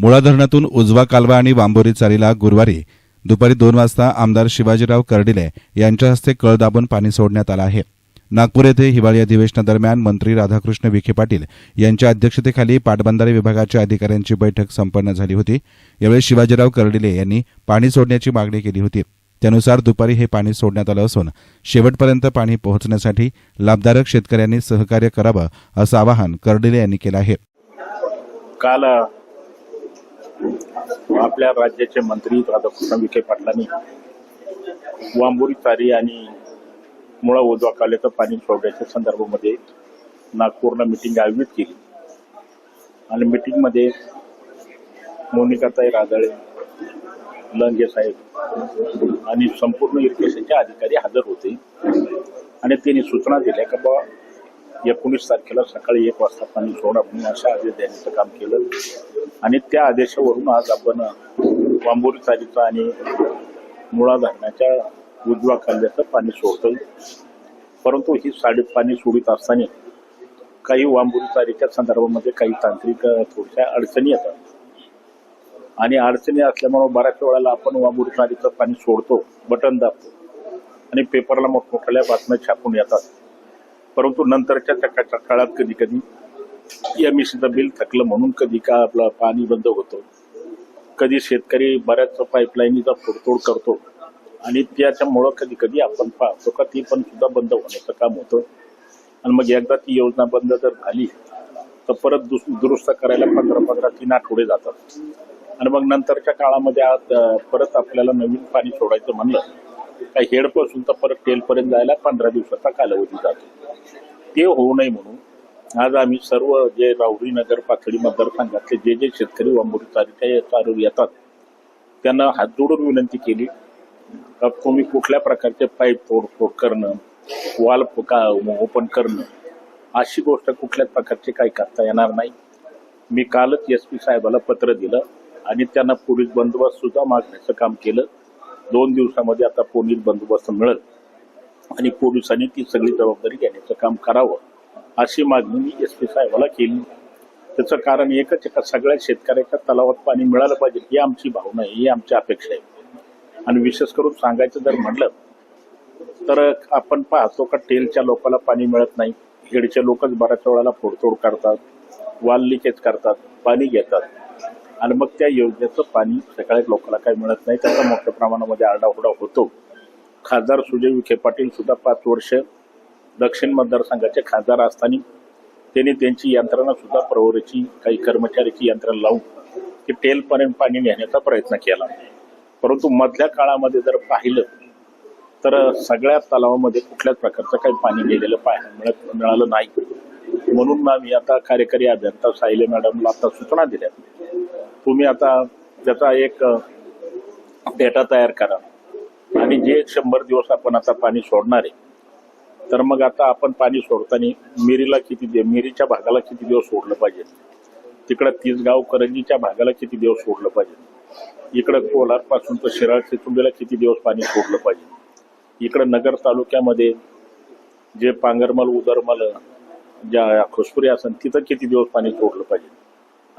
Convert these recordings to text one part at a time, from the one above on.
मुळा धरणातून उजवा कालवा आणि वांबोरी चालीला गुरुवारी दुपारी दोन वाजता आमदार शिवाजीराव कर्डिले यांच्या हस्ते कळ दाबून पाणी सोडण्यात आलं आहे. नागपूर येथे हिवाळी अधिवेशनादरम्यान मंत्री राधाकृष्ण विखे पाटील यांच्या अध्यक्षतेखाली पाटबंधारे विभागाच्या अधिकाऱ्यांची बैठक संपन्न झाली होती. यावेळी शिवाजीराव कर्डिले यांनी पाणी सोडण्याची मागणी केली होती. त्यानुसार दुपारी हे पाणी सोडण्यात आलं असून शेवटपर्यंत पाणी पोहोचण्यासाठी लाभधारक शेतकऱ्यांनी सहकार्य करावं असं आवाहन कर्डिले यांनी केलं आहे. काल आपल्या राज्याचे मंत्री राधाकृष्ण विखे पाटलांनी वांबुरी तारी आणि मुळा उजवा काल्याचं पाणी सोडण्याच्या संदर्भामध्ये नागपूरला मिटिंग आयोजित केली. आणि मिटिंगमध्ये मोनिकाताई राजाळे लंगे साहेब आणि संपूर्ण इरिगेशनचे अधिकारी हजर होते. आणि त्यांनी सूचना दिल्या की बाबा एकोणीस तारखेला सकाळी एक वाजता पाणी सोडा म्हणून अशा आदेश देण्याचं काम केलं. आणि त्या आदेशावरून आज आपण वांबोरी चालीचं आणि मुळा धरणाच्या उजवा खाल्ल्याचं पाणी सोडतोय. परंतु ही साडी पाणी सोडित असताना काही वांबोरी चालीच्या संदर्भामध्ये काही तांत्रिक अ, थोड्याशा अडचणी येतात. आणि अडचणी असल्यामुळे बऱ्याच वेळेला आपण वांबोरी चालीचं पाणी सोडतो बटन दाबतो. आणि पेपरला मोठमोठ्या बातम्या छापून येतात. परंतु नंतरच्या चकाच्या काळात कधी कधी एम बिल थकलं म्हणून कधी का आपलं पाणी बंद होतं. कधी शेतकरी बऱ्याच पाईपलाईनीचा फोडतोड करतो आणि त्याच्यामुळं कधी कधी आपण पाहतो का ती पण सुद्धा बंद होण्याचं काम होतं. आणि मग एकदा ती योजना बंद जर झाली तर परत दुस- दुरुस्त करायला पंधरा पंधरा तीन आठवडे जातात. आणि मग नंतरच्या काळामध्ये आज परत आपल्याला नवीन पाणी सोडायचं म्हणलं काही हेडपासून तर परत टेलपर्यंत जायला पंधरा दिवसाचा कालावधी जातो. ते होऊ नये म्हणून आज आम्ही सर्व जे राहुरी नगर पाथडी मतदारसंघातले जे जे शेतकरी वांबोरी चारीच्या चालू येतात त्यांना हात जोडून विनंती केली का तुम्ही कुठल्या प्रकारचे पाईप तोडफोड करणं वाल का ओपन करणं अशी गोष्ट कुठल्याच प्रकारची काही करता येणार नाही. मी कालच एस पी साहेबाला पत्र दिलं आणि त्यांना पोलीस बंदोबस्त सुद्धा मागण्याचं काम केलं. दोन दिवसामध्ये आता पोलीस बंदोबस्त मिळत आणि पोलिसांनी ती सगळी जबाबदारी घेण्याचं काम करावं अशी मागणी मी एस पी साहेबाला केली. त्याचं कारण एकच आहे का सगळ्या शेतकऱ्याच्या तलावात पाणी मिळालं पाहिजे ही आमची भावना आहे ही आमची अपेक्षा आहे. आणि विशेष करून सांगायचं जर म्हटलं तर आपण पाहतो का टेलच्या लोकाला पाणी मिळत नाही. हेडचे लोकच बऱ्याच वेळाला फोडतोड करतात वाल लिकेज करतात पाणी घेतात. आणि मग त्या योजनेचं पाणी सकाळी लोकांना काही मिळत नाही. त्याचा मोठ्या प्रमाणामध्ये आरडाओरडा होतो. खासदार सुजय विखे पाटील सुद्धा पाच वर्ष दक्षिण मतदारसंघाचे खासदार असताना त्यांनी त्यांची यंत्रणा सुद्धा प्रवरीची काही कर्मचाऱ्याची यंत्रणा लावून ते टेलपर्यंत पाणी नेण्याचा प्रयत्न केला. परंतु मधल्या काळामध्ये जर पाहिलं तर सगळ्या तलावामध्ये कुठल्याच प्रकारचं काही पाणी गेलेलं पाहायला मिळत मिळालं नाही. म्हणून आम्ही आता कार्यकारी अभियंता सायले मॅडमला आता सूचना दिल्या. तुम्ही आता त्याचा एक डेटा तयार करा. आणि जे शंभर दिवस आपण आता पाणी सोडणार आहे तर मग आता आपण पाणी सोडताना मिरीला किती दिवस मिरीच्या भागाला किती दिवस सोडलं पाहिजे? तिकडं तिसगाव करंजीच्या भागाला किती दिवस सोडलं पाहिजे? इकडं कोलारपासून तर शिराळ चिचुंबीला किती दिवस पाणी सोडलं पाहिजे? इकडं नगर तालुक्यामध्ये जे पांगरमल उदरमल ज्या खुसपुरी असेल तिथं किती दिवस पाणी सोडलं पाहिजे?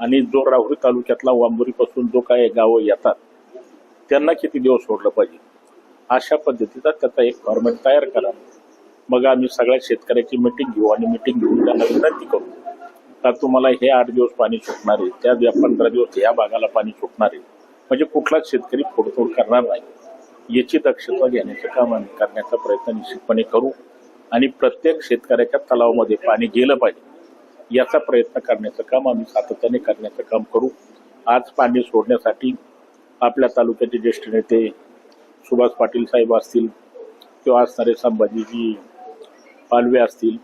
आणि जो राहुरी तालुक्यातला वांबुरीपासून जो काय गावं येतात त्यांना किती दिवस सोडलं पाहिजे? अशा पद्धतीचा त्याचा एक फॉर्मॅट तयार करा. मग आम्ही सगळ्या शेतकऱ्याची मीटिंग घेऊ आणि मीटिंग घेऊन त्यांना विनंती करू. का तुम्हाला हे आठ दिवस पाणी सुटणार आहे त्या पंधरा दिवस या भागाला पाणी सुटणार आहे. म्हणजे कुठलाच शेतकरी फोडतोड करणार नाही. याची दक्षता घेण्याचं काम आम्ही करण्याचा प्रयत्न निश्चितपणे करू. आणि प्रत्येक शेतकऱ्याच्या तलावामध्ये पाणी गेलं पाहिजे. याचा प्रयत्न करण्याचं काम आम्ही सातत्याने करण्याचं काम करू. आज पाणी सोडण्यासाठी आपल्या तालुक्याचे ज्येष्ठ नेते सुभाष पाटील साहेब असतील किंवा असणारे संभाजीजी पालवे असतील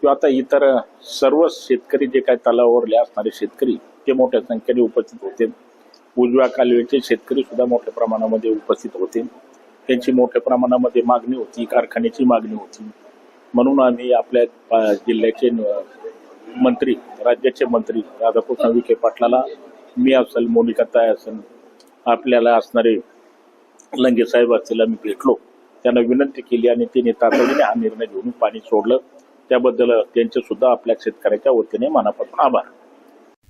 किंवा आता इतर सर्व शेतकरी जे काही तलावावरले असणारे शेतकरी ते मोठ्या संख्येने उपस्थित होते. उजव्या कालव्याचे शेतकरी सुद्धा मोठ्या प्रमाणामध्ये उपस्थित होते. त्यांची मोठ्या प्रमाणामध्ये मागणी होती कारखान्याची मागणी होती. म्हणून आम्ही आपल्या पा- जिल्ह्याचे मंत्री राज्याचे मंत्री राधाकृष्ण विखे पाटलाला मी असेल मोनिका ताय असेल आपल्याला असणारे लंगे साहेब असतील आम्ही भेटलो. त्यांना विनंती केली आणि त्यांनी तातडीने हा निर्णय घेऊन पाणी सोडलं. त्याबद्दल त्यांचे सुद्धा आपल्या शेतकऱ्याच्या वतीने मनापासून आभार.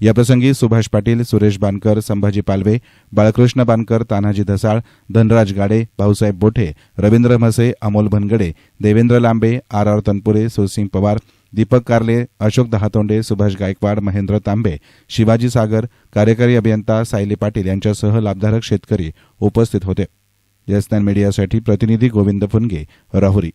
याप्रसंगी सुभाष पाटील सुरेश बानकर संभाजी पालवे बाळकृष्ण बानकर तानाजी धसाळ धनराज गाडे भाऊसाहेब बोठे रवींद्र म्हसे अमोल भनगडे देवेंद्र लांबे आर आर तनपुरे सुरसिंग पवार दीपक कार्ले अशोक दहातोंडे सुभाष गायकवाड महेंद्र तांबे शिवाजी सागर कार्यकारी अभियंता सायली पाटील यांच्यासह लाभधारक शेतकरी उपस्थित होते. यस मीडियासाठी प्रतिनिधी गोविंद फुनगे राहुरी.